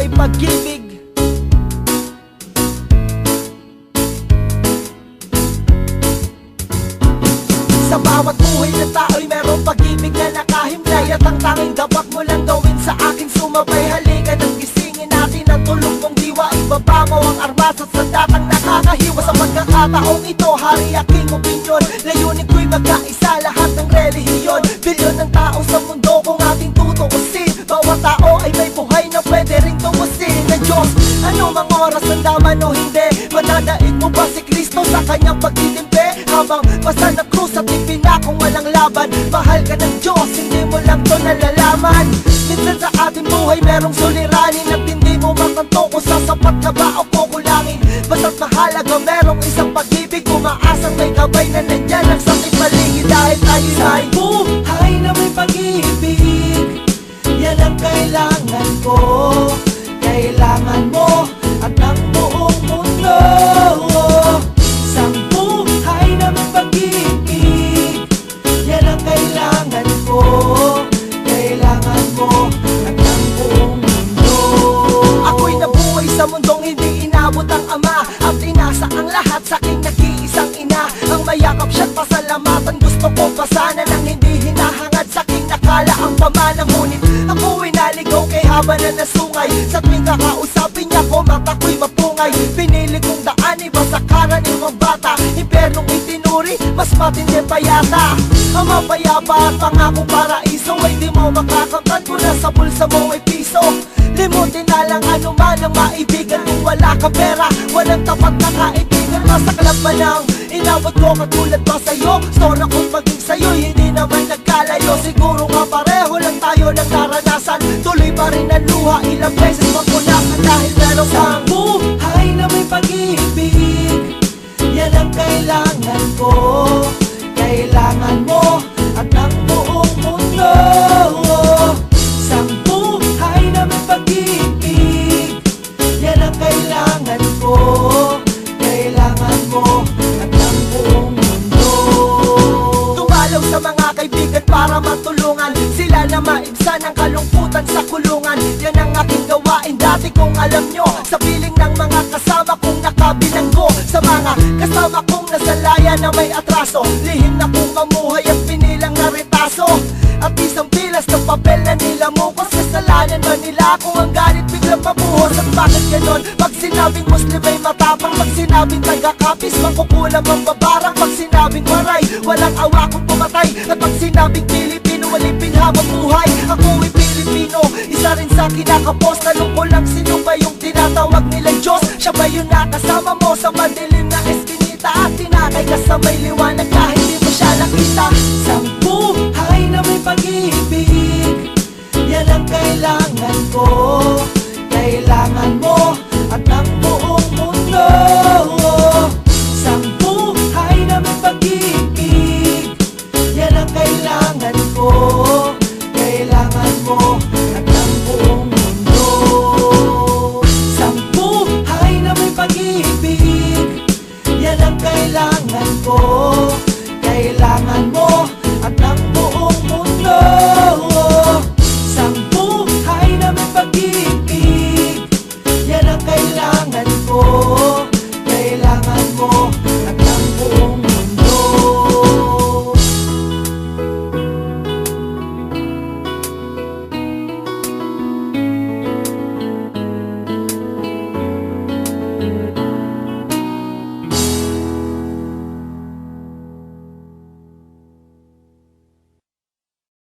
may pag-ibig. Sa bawat buhay na tao'y merong pag-ibig na nakahimlay At ang tanging dapat mo lang gawin sa akin sumabay. Halika nang gisingin natin ang tulog mong diwa. Ibaba mo ang armas at sandatang nakakahiwa Sa pagkakataong ito, hari aking opinyon kanyang pagtitimpi. Habang basta na krus at ipinakong walang laban Mahal ka ng Diyos, hindi mo lang to nalalaman. Minsan sa ating buhay merong suliranin At hindi mo matanto kung sasapat ka ba o kukulangin. Basta't mahalaga merong isang pag-ibig Umaasang may gabay na nandyan ang sa ating paligid Dahil tayo ay buhay na may pag-ibig Yan ang kailangan ko sa mundong hindi inabot ang ama At inasa ang lahat sa aking nag-iisang ina. Ang mayakap siya't pasalamatan Gusto ko pa sana nang hindi hinahangad. Sa aking nakala ang pamana Ngunit ako'y naligaw kay haba na nasungay. Sa tuwing kakausapin niya ko mata ko'y mapungay. Pinili kong daan iba sa karaniwang bata. Impernong itinuri mas matindi pa yata. Ang mapayapa at pangako paraiso Ay di mo makakamtan kung nasa bulsa mo ang maibigan. Kung wala ka pera, walang tapat na kaibigan. Masaklap pa lang, inabot ko katulad pa sa'yo. Store kong paging sa'yo, hindi naman nagkalayo. Siguro nga pareho lang tayo ng naranasan. Tuloy pa rin ang luha, ilang beses mapunasan Dahil meron kang buhay na may pag-ibig maibsan ang kalungkutan sa kulungan. Yan ang aking gawain. Dati kung alam nyo Sa piling ng mga kasama kong nakabilanggo Sa mga kasama kong nasalaya na may atraso Lihim na kong mamuhay at pinilang na retaso. At isang pilas ng papel na nila Kung kasalanan ba nila kung ang galit biglang mabuhos? At bakit ganon? Pag sinabing Muslim ay matapang Pag sinabing taga-kapis makukulam ang babarang. Pag sinabing waray, walang awa kung pumatay. At pag sinabing Pilipino, Walipin habang buhay. Ako'y Pilipino. Isa rin sa kinakapos Tanong ko lang sino ba yung tinatawag nilang Diyos? Siya ba yung nakasama mo sa madilim na eskinita? At tinakay ka sa may liwanag kahit di mo siya nakita. Sa buhay na may pag-ibig Yan ang kailangan ko. Kailangan mo at ang buong mundo. amor.